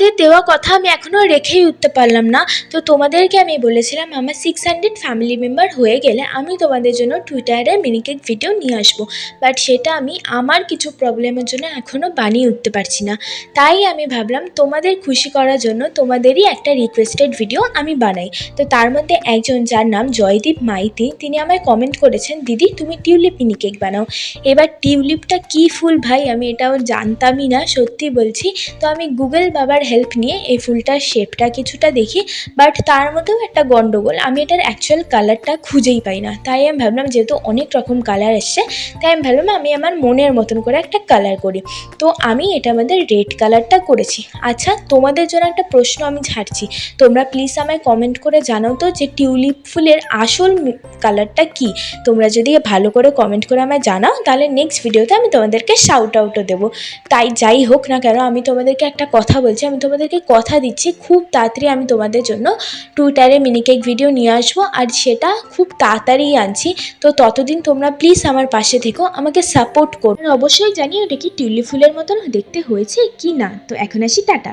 তোমাদের দেওয়া কথা আমি এখনও রেখেই উঠতে পারলাম না। তো তোমাদেরকে আমি বলেছিলাম, আমার সিক্স হান্ড্রেড ফ্যামিলি মেম্বার হয়ে গেলে আমি তোমাদের জন্য টুইটারে মিনিকেক ভিডিও নিয়ে আসব। বাট সেটা আমি আমার কিছু প্রবলেমের জন্য এখনও বানিয়ে উঠতে পারছি না। তাই আমি ভাবলাম, তোমাদের খুশি করার জন্য তোমাদেরই একটা রিকোয়েস্টেড ভিডিও আমি বানাই। তো তার মধ্যে একজন যার নাম জয়দীপ মাইতি, তিনি আমায় কমেন্ট করেছেন, দিদি, তুমি টিউলিপ মিনি কেক বানাও। এবার টিউলিপটা কী ফুল ভাই? আমি এটাও জানতামই না, সত্যি বলছি। তো আমি গুগল বাবার হেল্প নিয়ে এই ফুলটার শেপটা কিছুটা দেখি বাট তার মধ্যেও একটা গন্ডগোল। আমি এটার অ্যাকচুয়াল কালারটা খুঁজেই পাই না। তাই আমি ভাবলাম, যেহেতু অনেক রকম কালার এসছে, তাই আমি ভাবলাম আমি আমার মনের মতন করে একটা কালার করি। তো আমি এটা মধ্যে রেড কালারটা করেছি। আচ্ছা তোমাদের জন্য একটা প্রশ্ন আমি ছাড়ছি। তোমরা প্লিজ আমায় কমেন্ট করে জানাও তো যে টিউলিপ ফুলের আসল কালারটা কি। তোমরা যদি ভালো করে কমেন্ট করে আমায় জানাও, তাহলে নেক্সট ভিডিওতে আমি তোমাদেরকে শাউট আউটও দেবো। তাই যাই হোক না কেন, আমি তোমাদেরকে একটা কথা বলছি, আমি তোমাদেরকে কথা দিচ্ছি, খুব তাড়াতাড়ি আমি তোমাদের জন্য টুইটারে মিনি কেক ভিডিও নিয়ে আসব আর সেটা খুব তাড়াতাড়ি আনছি। তো ততদিন তোমরা প্লিজ আমার পাশে থেকো, আমাকে সাপোর্ট করো। অবশ্যই জানি ওটা কি টিউলি ফুলের মতন দেখতে হয়েছে কি না। তো এখন আসি, টাটা।